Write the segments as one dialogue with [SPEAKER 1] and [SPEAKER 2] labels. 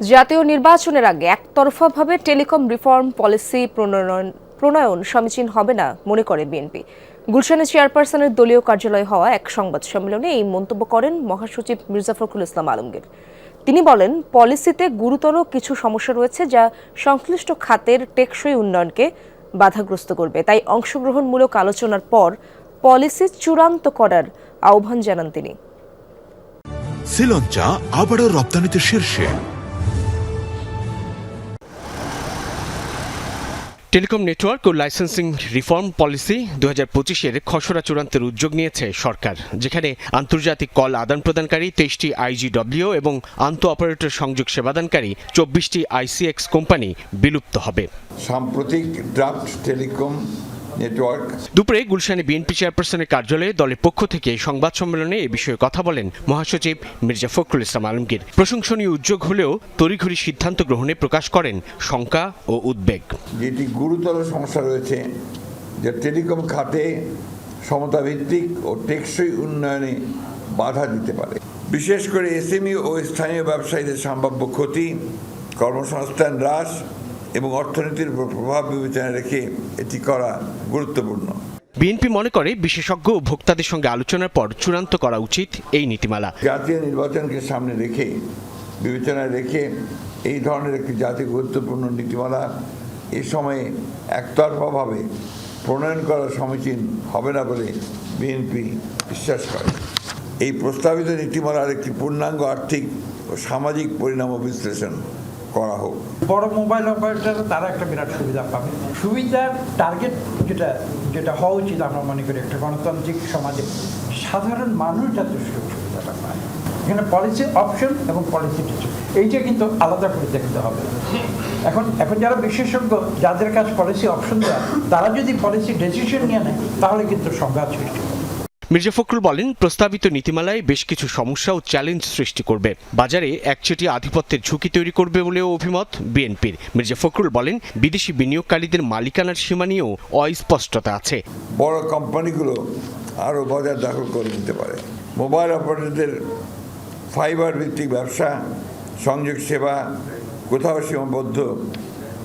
[SPEAKER 1] জাতীয় নির্বাচনের আগে একতরফাভাবে টেলিকম রিফর্ম পলিসি প্রণয়ন প্রণয়ন সমীচীন হবে না, মনে করে বিএনপি। গুলশানের চেয়ারপারসনের দলীয় কার্যালয়ে হওয়া এক সংবাদ সম্মেলনে এই মন্তব্য করেন মহাসচিব মির্জা ফখরুল ইসলাম আলমগীর। তিনি বলেন, পলিসিতে গুরুতর কিছু সমস্যা রয়েছে যা সংশ্লিষ্ট খাতের টেকসই উন্নয়নকে বাধাগ্রস্ত করবে। তাই অংশগ্রহণমূলক আলোচনার পর পলিসি চূড়ান্ত করার আহ্বান জানান তিনি।
[SPEAKER 2] শ্রীলঞ্চা আবারও রপ্তানিতে শীর্ষে।
[SPEAKER 3] টেলিকম নেটওয়ার্ক ও লাইসেন্সিং রিফর্ম পলিসি দু হাজার পঁচিশের খসড়া চূড়ান্তের উদ্যোগ নিয়েছে সরকার, যেখানে আন্তর্জাতিক কল আদান প্রদানকারী তেইশটি আইজিডব্লিউ এবং আন্ত অপারেটর সংযোগ সেবাদানকারী চব্বিশটি আইসিএক্স কোম্পানি বিলুপ্ত হবে।
[SPEAKER 4] সাম্প্রতিক ড্রাফট টেলিকম নেটওয়ার্ক
[SPEAKER 3] দুপুরে গুলশানে বিএনপি চেয়ারপারসনের কার্যালয়ে দলের পক্ষ থেকে সংবাদ সম্মেলনে এ বিষয়ে কথা বলেন মহাসচিব মির্জা ফখরুল ইসলাম আলমগীর। প্রশংসনীয় উদ্যোগ হলেও তড়িঘড়ি সিদ্ধান্ত গ্রহণে প্রকাশ করেন শঙ্কা ও উদ্বেগ।
[SPEAKER 4] যেটি গুরুতর সমস্যা রয়েছে যে টেলিকম খাতে সমতাভিত্তিক ও টেকসই উন্নয়নে বাধা দিতে পারে। বিশেষ করে এসএমই ও স্থানীয় ব্যবসায়ীদের সম্ভাব্য ক্ষতি কর্মসংস্থান হ্রাস এবং অর্থনীতির প্রভাব বিবেচনায় রেখে এটি করা গুরুত্বপূর্ণ।
[SPEAKER 3] বিএনপি মনে করে বিশেষজ্ঞ ও ভোক্তাদের সঙ্গে আলোচনার পর চূড়ান্ত করা উচিত এই নীতিমালা।
[SPEAKER 4] জাতীয় নির্বাচনকে সামনে রেখে বিবেচনায় রেখে এই ধরনের একটি জাতীয় গুরুত্বপূর্ণ নীতিমালা এ সময়ে একতরফাভাবে প্রণয়ন করা সমীচীন হবে না বলে বিএনপি বিশ্বাস করে। এই প্রস্তাবিত নীতিমালার একটি পূর্ণাঙ্গ আর্থিক ও সামাজিক পরিণাম বিশ্লেষণ। করা হোক।
[SPEAKER 5] বড় মোবাইল অপারেটর তারা একটা বিরাট সুবিধা পাবে। সুবিধার টার্গেট যেটা যেটা হওয়া উচিত আমরা মনে করি একটা গণতান্ত্রিক সমাজে। সাধারণ মানুষ যাতে সুযোগ সুবিধাটা পায়। এখানে পলিসি অপশন এবং পলিসি ডিসিশন এইটা কিন্তু আলাদা করে দেখতে হবে। এখন এখন যারা বিশেষজ্ঞ, যাদের কাছে পলিসি অপশন দেওয়া, তারা যদি পলিসি ডিসিশন নিয়ে নেয়, তাহলে কিন্তু সংঘাত সৃষ্টি
[SPEAKER 3] মির্জা ফখরুল বলেন, প্রস্তাবিত নীতিমালায় বেশ কিছু সমস্যা ও চ্যালেঞ্জ সৃষ্টি করবে। বাজারে একচেটিয়া আধিপত্যের ঝুঁকি তৈরি করবে বলেও অভিমত বিএনপির। মির্জা ফখরুল বলেন, বিদেশি বিনিয়োগকারীদের মালিকানার সীমা নিয়েও অস্পষ্টতা আছে।
[SPEAKER 4] বড় কোম্পানিগুলো আরও বাজার দখল করে নিতে পারে। মোবাইল অপারেটরদের ফাইবার ভিত্তিক ব্যবসা, সংযোগ সেবা কোথাও সীমাবদ্ধ,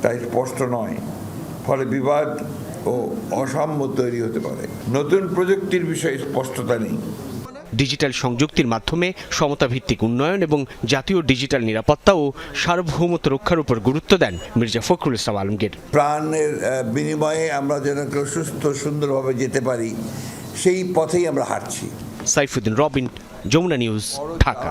[SPEAKER 4] তাই স্পষ্ট নয়। ফলে বিবাদ ও অসাম্য তৈরি হতে পারে। নতুন প্রযুক্তির বিষয়ে স্পষ্টতা নেই।
[SPEAKER 3] ডিজিটাল সংযুক্তির মাধ্যমে সমতাভিত্তিক উন্নয়ন এবং জাতীয় ডিজিটাল নিরাপত্তা ও সার্বভৌমত্ব রক্ষার উপর গুরুত্ব দেন মির্জা ফখরুল ইসলাম আলমগীর।
[SPEAKER 4] প্রাণের বিনিময়ে আমরা যেন কেউ সুস্থ সুন্দরভাবে যেতে পারি সেই পথেই আমরা হাঁটছি।
[SPEAKER 3] সাইফুদ্দিন রবিন যমুনা নিউজ ঢাকা।